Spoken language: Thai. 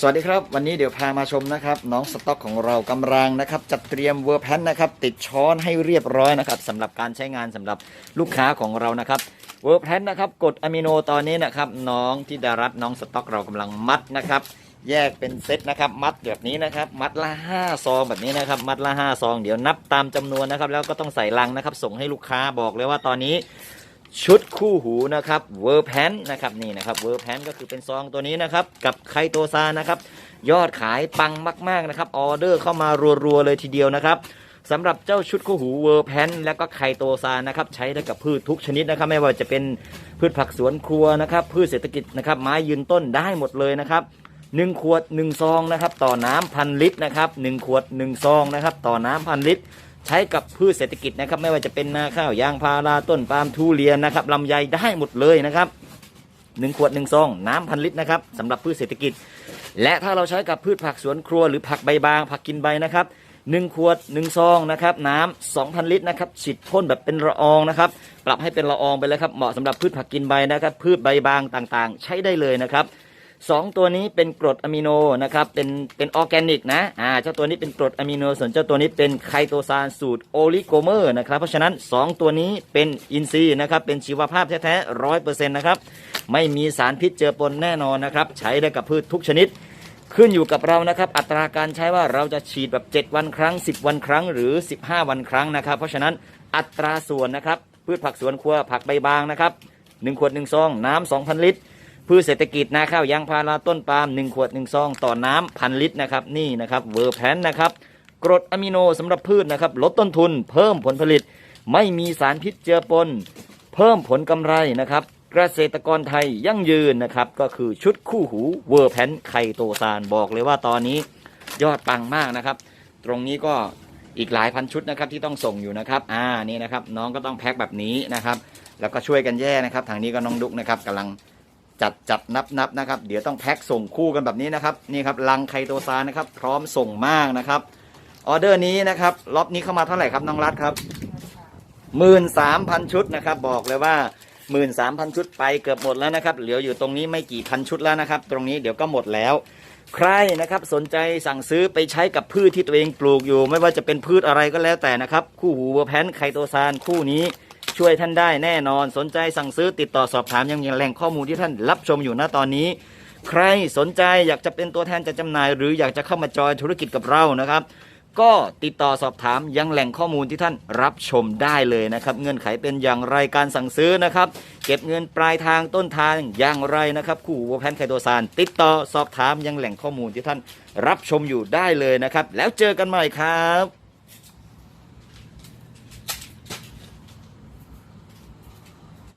สวัสดีครับ วันนี้เดี๋ยวพามาชมนะครับ น้องสต็อกของเรากำลังนะครับ จัดเตรียมเวอร์แพนนะครับ ติดช้อนให้เรียบร้อยนะครับสำหรับการใช้งานสำหรับลูกค้าของเรานะครับเวอร์แพนนะครับกดอะมิโนตอนนี้นะครับ น้องที่ดารัตน้องสต็อกเรากำลังมัดนะครับ แยกเป็นเซตนะครับ มัดแบบนี้นะครับ มัดละ5ซองแบบนี้นะครับ มัดละ5ซองเดี๋ยวนับตามจำนวนนะครับ แล้วก็ต้องใส่ลังนะครับ ส่งให้ลูกค้าบอกเลยว่าตอนนี้ ชุดคู่หูนะครับเวอร์แพนนะครับนี่นะครับเวอร์แพนก็คือเป็นซองตัวนี้นะครับกับไคโตซานะครับยอดขายปังมาก ๆนะครับออเดอร์เข้ามารัวๆเลยทีเดียวนะครับสำหรับเจ้าชุดคู่หูเวอร์แพนและก็ไคโตซานะครับใช้ได้กับพืชทุกชนิดนะครับ ไม่ว่าจะเป็นพืชผักสวนครัวนะครับ พืชเศรษฐกิจนะครับไม้ยืนต้นได้หมดเลยนะครับหนึ่งขวดหนึ่งซองนะครับต่อน้ำพันลิตรนะครับหนึ่งขวดหนึ่งซองนะครับต่อน้ำพันลิตร ใช้กับพืชเศรษฐกิจนะครับ ไม่ว่าจะเป็นนาข้าวยางพาราต้นปาล์มทุเรียนนะครับลำไยได้หมดเลยนะครับหนึ่งขวดหนึ่งซองน้ำพันลิตรนะครับสำหรับพืชเศรษฐกิจ และถ้าเราใช้กับพืชผักสวนครัวหรือผักใบบาง ผักกินใบนะครับหนึ่งขวดหนึ่งซองนะครับน้ำสองพันลิตรนะครับฉีดพ่นแบบเป็นละอองนะครับ ปรับให้เป็นละอองไปเลยครับเหมาะสำหรับพืชผักกินใบนะครับ พืชใบบางต่างๆ ใช้ได้เลยนะครับ สองตัวนี้เป็นกรดอะมิโนนะครับเป็นเป็นออร์แกนิกนะอ่าเจ้าตัวนี้เป็นกรดอะมิโนส่วนเจ้าตัวนี้เป็นไคโตซานสูตรโอลิโกเมอร์นะครับเพราะฉะนั้น 2 ตัวนี้เป็นอินทรีย์นะครับเป็นชีวภาพแท้ๆร้อยเปอร์เซ็นต์นะครับไม่มีสารพิษเจือปนแน่นอนนะครับใช้ได้กับพืชทุกชนิดขึ้นอยู่กับเรานะครับ อัตราการใช้ว่าเราจะฉีดแบบ 7 วันครั้ง 10 วันครั้ง หรือ 15 วันครั้งนะครับ เพราะฉะนั้นอัตราส่วนนะครับ พืชผักสวนครัวผักใบบางนะครับ1ขวด1ซอง น้ำ2,000 ลิตร พืชเศรษฐกิจนาข้าวยางพาราต้นปาล์ม1ขวด1ซองต่อน้ำพันลิตรนะครับนี่นะครับเวอร์แพนนะครับกรดอะมิโนสำหรับพืชนะครับลดต้นทุน เพิ่มผลผลิต ไม่มีสารพิษเจือปน เพิ่มผลกำไรนะครับเกษตรกรไทยยั่งยืนนะครับก็คือชุดคู่หูเวอร์แพนไคโตซานบอกเลยว่าตอนนี้ยอดปังมากนะครับ ตรงนี้ก็อีกหลายพันชุดนะครับที่ต้องส่งอยู่นะครับ อ่านี่นะครับน้องก็ต้องแพ็คแบบนี้นะครับ แล้วก็ช่วยกันแย่นะครับ ทางนี้ก็น้องดุกนะครับกำลัง จัดจัดนับนับนะครับ เดี๋ยวต้องแพ็คส่งคู่กันแบบนี้นะครับนี่ครับลังไคโตซานนะครับ พร้อมส่งมากนะครับออเดอร์นี้นะครับล็อตนี้เข้ามาเท่าไหร่ครับน้องรัฐครับหมื่นสามพันชุดนะครับ บอกเลยว่าหมื่นสามพันชุดไปเกือบหมดแล้วนะครับเหลืออยู่ตรงนี้ไม่กี่พันชุดแล้วนะครับ ตรงนี้เดี๋ยวก็หมดแล้ว ใครนะครับสนใจสั่งซื้อไปใช้กับพืชที่ตัวเองปลูกอยู่ ไม่ว่าจะเป็นพืชอะไรก็แล้วแต่นะครับ คู่หูเวอร์แพนไคโตซานคู่นี้ ช่วยท่านได้แน่นอนสนใจสั่งซื้อติดต่อสอบถามยังยังแหล่งข้อมูลที่ท่านรับชมอยู่ณตอนนี้ ใครสนใจอยากจะเป็นตัวแทนจัดจำหน่าย หรืออยากจะเข้ามาจอยธุรกิจกับเรานะครับ ก็ติดต่อสอบถามยังแหล่งข้อมูลที่ท่านรับชมได้เลยนะครับ เงื่อนไขเป็นอย่างไรการสั่งซื้อนะครับ เก็บเงินปลายทางต้นทางอย่างไรนะครับคู่วัวแพนไคโตซานติดต่อสอบถามยังแหล่งข้อมูลที่ท่านรับชมอยู่ได้เลยนะครับ แล้วเจอกันใหม่ครับ